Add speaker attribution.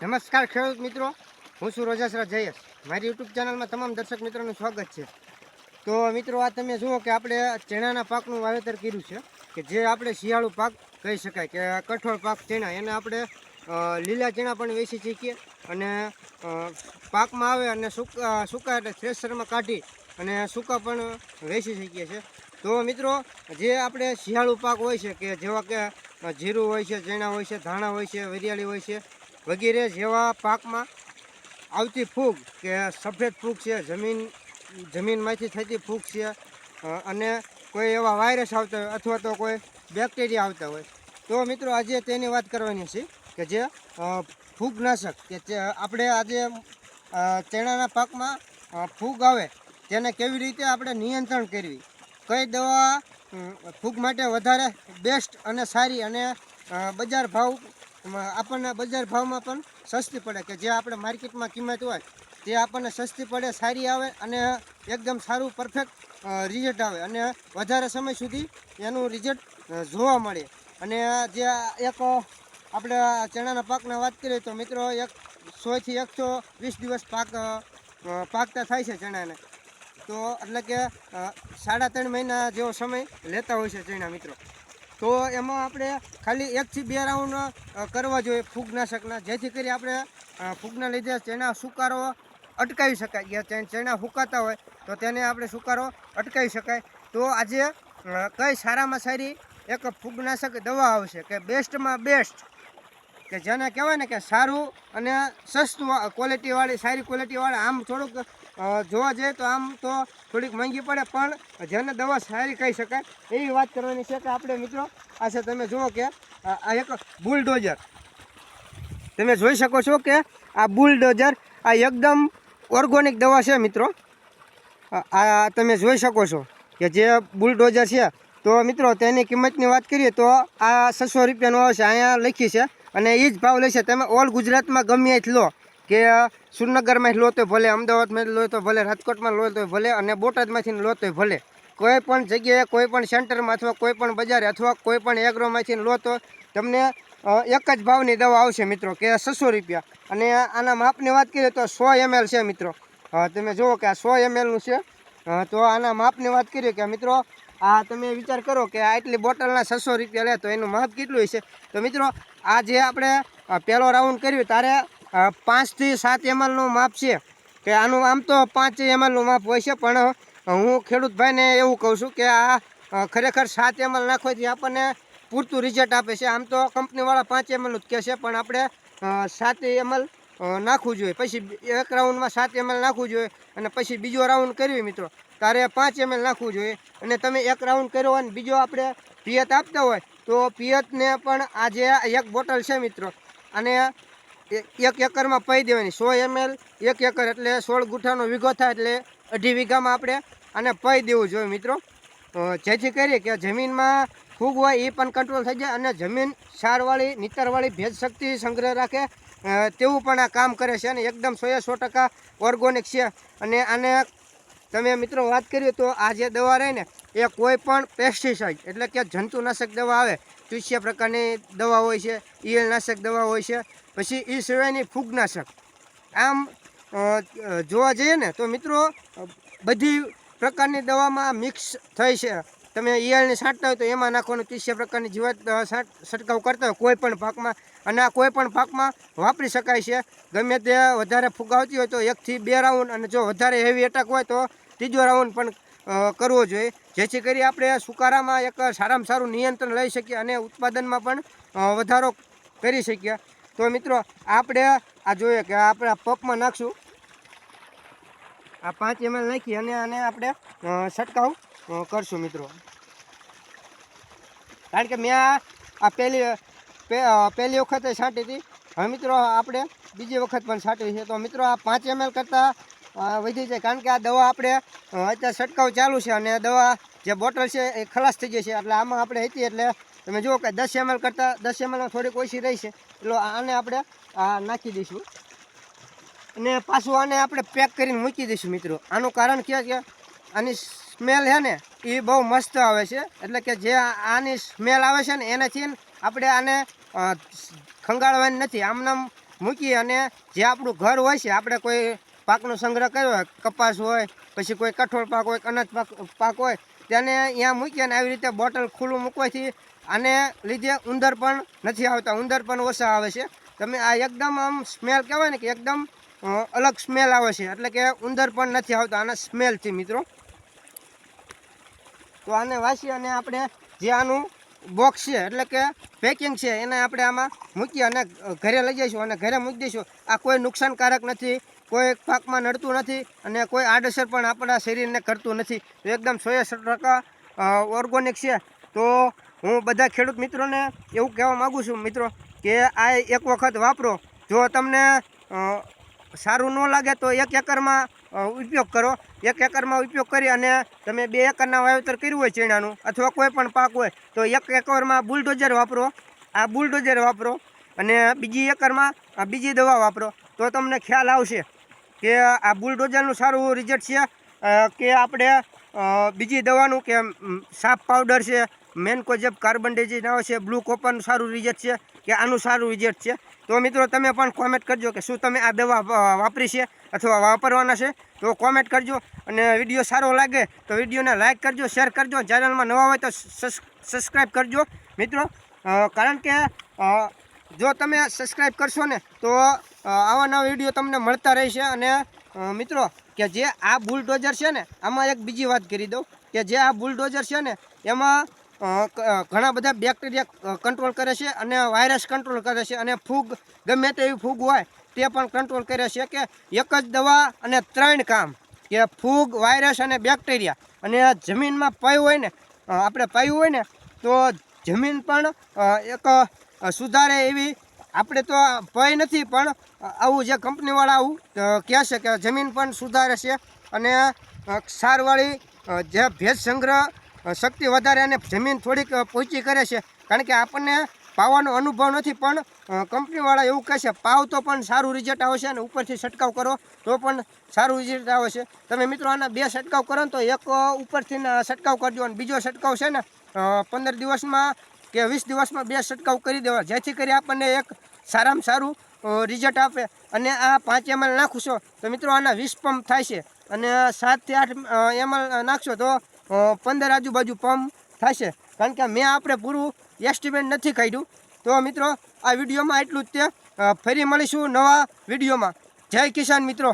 Speaker 1: નમસ્કાર ખેડૂત મિત્રો, હું છું રોજાસરા જયેશ. મારી યુટ્યુબ ચેનલમાં તમામ દર્શક મિત્રોનું સ્વાગત છે. તો મિત્રો, આ તમે જુઓ કે આપણે ચણાના પાકનું વાવેતર કર્યું છે, કે જે આપણે શિયાળુ પાક કહી શકાય કે કઠોળ પાક ચણા, એને આપણે લીલા ચણા પણ વેચી શકીએ અને પાકમાં આવે અને સૂકા સૂકા એટલે થ્રેસરમાં કાઢી અને સૂકા પણ વેચી શકીએ છીએ. તો મિત્રો, જે આપણે શિયાળુ પાક હોય છે કે જેવા કે જીરું હોય છે, ચણા હોય છે, ધાણા હોય છે, વરિયાળી હોય છે વગેરે જેવા પાકમાં આવતી ફૂગ કે સફેદ ફૂગ છે, જમીન, જમીનમાંથી થતી ફૂગ છે અને કોઈ એવા વાયરસ આવતા હોય અથવા તો કોઈ બેક્ટેરિયા આવતા હોય. તો મિત્રો આજે તેની વાત કરવાની છે કે જે ફૂગનાશક કે આપણે આજે ચણાના પાકમાં ફૂગ આવે તેને કેવી રીતે આપણે નિયંત્રણ કરવી? કઈ દવા ફૂગ માટે વધારે બેસ્ટ અને સારી અને બજાર ભાવ આપણને બજાર ભાવમાં પણ સસ્તી પડે કે જે આપણે માર્કેટમાં કિંમત હોય, તે આપણને સસ્તી પડે, સારી આવે અને એકદમ સારું પરફેક્ટ રિઝલ્ટ આવે અને વધારે સમય સુધી એનું રિઝલ્ટ જોવા મળે. અને જે એક, આપણે ચણાના પાકની વાત કરીએ તો મિત્રો એક સોથી એકસો વીસ દિવસ પાક પાકતા થાય છે ચણાને. તો એટલે કે સાડા ત્રણ મહિના જેવો સમય લેતા હોય છે ચણા મિત્રો. તો એમાં આપણે ખાલી એકથી બે રાઉન્ડ કરવા જોઈએ ફૂગનાશકના. જેથી કરી આપણે ફૂગના લીધે ચેના સુકારો અટકાવી શકાય. ચણા ફૂંકાતા હોય તો તેને આપણે સુકારો અટકાવી શકાય. તો આજે કઈ સારામાં સારી એક ફૂગનાશક દવા આવશે કે બેસ્ટમાં બેસ્ટ, કે જેને કહેવાય ને કે સારું અને સસ્તું ક્વોલિટીવાળી સારી ક્વોલિટીવાળી આમ થોડુંક જોવા જઈએ તો આમ તો થોડીક મોંઘી પડે, પણ જેને દવા સારી કહી શકાય, એવી વાત કરવાની છે કે આપણે મિત્રો, આ છે તમે જુઓ કે આ એક બુલડોઝર. તમે જોઈ શકો છો કે આ બુલડોઝર આ એકદમ ઓર્ગોનિક દવા છે મિત્રો. આ- આ તમે જોઈ શકો છો કે જે બુલડોઝર છે, તો મિત્રો તેની કિંમતની વાત કરીએ તો આ છસો રૂપિયાનું આવશે અહીંયા લખી છે અને એ જ ભાવ લેશે. તમે ઓલ ગુજરાતમાં ગમે જ લો કે સુરનગરમાં લો તો ભલે અમદાવાદમાં લો તો ભલે રાજકોટમાં લો તો ભલે અને બોટાદમાંથી લો તો ભલે. કોઈ પણ જગ્યાએ કોઈ પણ સેન્ટરમાં અથવા કોઈ પણ બજારે અથવા કોઈ પણ એગ્રોમાંથી લો તો તમને એક જ ભાવની દવા આવશે મિત્રો કે છસો રૂપિયા. અને આના માપની વાત કરીએ તો સો એમએલ છે મિત્રો. તમે જુઓ કે આ સો એમએલનું છે. તો આના માપની વાત કરીએ કે મિત્રો આ તમે વિચાર કરો કે આટલી બોટલના છસો રૂપિયા લે તો એનું માપ કેટલું હશે? તો મિત્રો આ જે આપણે પહેલો રાઉન્ડ કર્યું અ, પાંચથી સાત એમએલનું માપ છે. કે આનું આમ તો પાંચ એમએલનું માપ હોય છે, પણ હું ખેડૂત ભાઈને એવું કહું છું કે આ ખરેખર સાત એમએલ નાખવાથી આપણને પૂરતું રિઝલ્ટ આપે છે. આમ તો કંપનીવાળા પાંચ એમએલનું જ કહે છે, પણ આપણે સાત એમએલ નાખવું જોઈએ. પછી એક રાઉન્ડમાં સાત એમએલ નાખવું જોઈએ અને પછી બીજો રાઉન્ડ કરવી મિત્રો. તારે પાંચ એમએલ નાખવું જોઈએ અને તમે એક રાઉન્ડ કર્યો અને બીજો આપણે પિયત આપતા હોય, તો પિયતને પણ આ જે એક બોટલ છે મિત્રો. અને એક એકરમાં પૈ દેવાની. સો એમએલ એક એકર એટલે સોળ ગુઠાનો વીઘો થાય એટલે અઢી વીઘામાં આપણે આને પાઈ દેવું જોઈએ મિત્રો. જેથી કરી કે જમીનમાં ફૂગ હોય એ પણ કંટ્રોલ થઈ જાય અને જમીન સારવાળી, નીતરવાળી ભેજ શક્તિ સંગ્રહ રાખે તેવું પણ આ કામ કરે છે અને એકદમ સો સો ટકા ઓર્ગોનિક છે. અને આને તમે મિત્રો વાત કરીએ તો આ જે દવા રહે ને, એ કોઈ પણ પેસ્ટિસાઇડ એટલે કે જંતુનાશક દવા આવે તુષ્ય પ્રકારની દવા હોય છે, ઈયળનાશક દવા હોય છે પછી એ સિવાયની ફૂગનાશક. આમ જોવા જઈએ ને, તો મિત્રો બધી પ્રકારની દવામાં મિક્સ થઈ છે. તમે ઈયળને છાંટતા હોય તો એમાં નાખવાનું ત્રીસે પ્રકારની જીવાત છંટકાવ કરતા હોય, કોઈ પણ પાકમાં અને આ કોઈ પણ પાકમાં વાપરી શકાય છે. ગમે તે વધારે ફુગાવતી હોય તો એકથી બે રાઉન્ડ, અને જો વધારે હેવી એટાક હોય તો ત્રીજો રાઉન્ડ પણ કરવો જોઈએ. જેથી કરી આપણે સુકારામાં એક સારામાં સારું નિયંત્રણ લઈ શકીએ અને ઉત્પાદનમાં પણ વધારો કરી શકીએ. તો મિત્રો, આપણે આ જોઈએ કે આપણે પપમાં નાખશું. આ પાંચ એમએલ નાખી અને આને આપણે છંટકાવ કરશું મિત્રો. કારણ કે મેં આ પહેલી પહેલી વખતે છાંટી હતી. હવે મિત્રો, આપણે બીજી વખત પણ છાંટી છે. તો મિત્રો, આ પાંચ એમએલ કરતાં વધી જાય. કારણ કે આ દવા આપણે અત્યારે છંટકાવ ચાલુ છે અને દવા જે બોટલ છે એ ખલાસ થઈ જશે એટલે આમાં આપણે હતી એટલે તમે જુઓ કે દસ એમએલ કરતાં દસ એમએલમાં થોડીક ઓછી રહી છે. એટલે આને આપણે આ નાખી દઈશું. અને પાછું આને આપણે પેક કરીને મૂકી દઈશું મિત્રો. આનું કારણ કે આની સ્મેલ છે ને, એ બહુ મસ્ત આવે છે. એટલે કે જે આની સ્મેલ આવે છે ને, એનાથી આપણે આને ખંગાળવાની નથી. આમનામ મૂકી અને જે આપણું ઘર હોય છે, આપણે કોઈ પાકનો સંગ્રહ કર્યો હોય, કપાસ હોય, પછી કોઈ કઠોળ પાક હોય, અનાજ પાક પાક હોય તેને અહીંયા મૂકીએ અને આવી રીતે બોટલ ખુલ્લું મૂકવાથી આને લીધે ઉંદર પણ નથી આવતા. ઉંદર પણ ઓછા આવે છે. તમે આ એકદમ આમ સ્મેલ કહેવાય ને કે એકદમ અલગ સ્મેલ આવે છે. એટલે કે ઉંદર પણ નથી આવતા આના સ્મેલથી મિત્રો. તો આને વાસી અને આપણે જે આનું બોક્સ છે, એટલે કે પેકિંગ છે, એને આપણે આમાં મૂકી અને ઘરે લઈ જઈશું અને ઘરે મૂકી દઈશું. આ કોઈ નુકસાનકારક નથી. કોઈ પાકમાં નડતું નથી અને કોઈ આડઅસર પણ આપણા શરીરને કરતું નથી. એકદમ સો સો ટકા ઓર્ગોનિક છે. તો હું બધા ખેડૂત મિત્રોને એવું કહેવા માગું છું, મિત્રો, કે આ એક વખત વાપરો. જો તમને સારું ન લાગે તો એક એકરમાં ઉપયોગ કરો. એક એકરમાં ઉપયોગ કરી અને તમે બે એકરના વાવેતર કર્યું હોય ચીણાનું અથવા કોઈ પણ પાક હોય, તો એક એકરમાં બુલડોઝર વાપરો. આ બુલડોઝર વાપરો અને બીજી એકરમાં બીજી દવા વાપરો. તો તમને ખ્યાલ આવશે. કે આ બુલડોઝરનું સારું રિઝલ્ટ છે કે આપણે બીજી દવાનું કે સાફ પાવડર છે, મેનકોજેબ કાર્બન ડાઇઝિન આવે છે બ્લુ કોપરનું સારું રિઝલ્ટ છે, કે આનું સારું રિઝલ્ટ છે. તો મિત્રો તમે પણ કોમેન્ટ કરજો કે શું તમે આ દવા વાપરી છે અથવા વાપરવાના છે. તો કોમેન્ટ કરજો અને વીડિયો સારો લાગે તો વિડીયોને લાઇક કરજો શેર કરજો. ચેનલમાં નવા હોય તો સબસ્ક્રાઈબ કરજો. મિત્રો કારણ કે જો તમે સબસ્ક્રાઈબ કરશો ને, તો આવા નવા વીડિયો તમને મળતા રહેશે અને મિત્રો, કે જે આ બુલડોઝર છે ને, આમાં એક બીજી વાત કરી દઉં, કે જે આ બુલડોઝર છે ને, એમાં ઘણા બધા બેક્ટેરિયા કંટ્રોલ કરે છે અને વાયરસ કંટ્રોલ કરે છે અને ફૂગ, ગમે તેવી ફૂગ હોય, તે પણ કંટ્રોલ કરે છે કે એક જ દવા અને ત્રણ કામ, કે ફૂગ વાયરસ અને બેક્ટેરિયા અને જમીનમાં પાયું હોય ને આપણે પાયું હોય ને, તો જમીન પણ એક સુધારે એવી આપણે તો ભય નથી, પણ આવું જે કંપનીવાળા આવું કહેશે કે જમીન પણ સુધારે છે અને ક્ષારવાળી જે ભેજ સંગ્રહ શક્તિ વધારે અને જમીન થોડીક પહોંચી કરે છે. કારણ કે આપણને પાવાનો અનુભવ નથી, પણ કંપનીવાળા એવું કહે છે, પાવ તો પણ સારું રિઝલ્ટ આવશે અને ઉપરથી છંટકાવ કરો, તો પણ સારું રિઝલ્ટ આવે છે. તમે મિત્રો આના બે છંટકાવ કરો ને તો એક ઉપરથી છંટકાવ કરજો અને બીજો છંટકાવ છે ને પંદર દિવસમાં કે વીસ દિવસમાં બે છંટકાવ કરી દેવા. જેથી કરી આપણને એક સારામાં સારું રિઝલ્ટ આપે. અને આ પાંચ એમએલ નાખશો તો મિત્રો, આના વીસ પંપ થાય છે. અને સાતથી આઠ એમએલ નાખશો તો પંદર આજુબાજુ પંપ થશે કારણ કે મેં આપણે પૂરું એસ્ટિમેટ નથી કાઢ્યું. તો મિત્રો, આ વિડીયોમાં એટલું જ તે. ફરી મળીશું નવા વિડીયોમાં. જય કિસાન મિત્રો.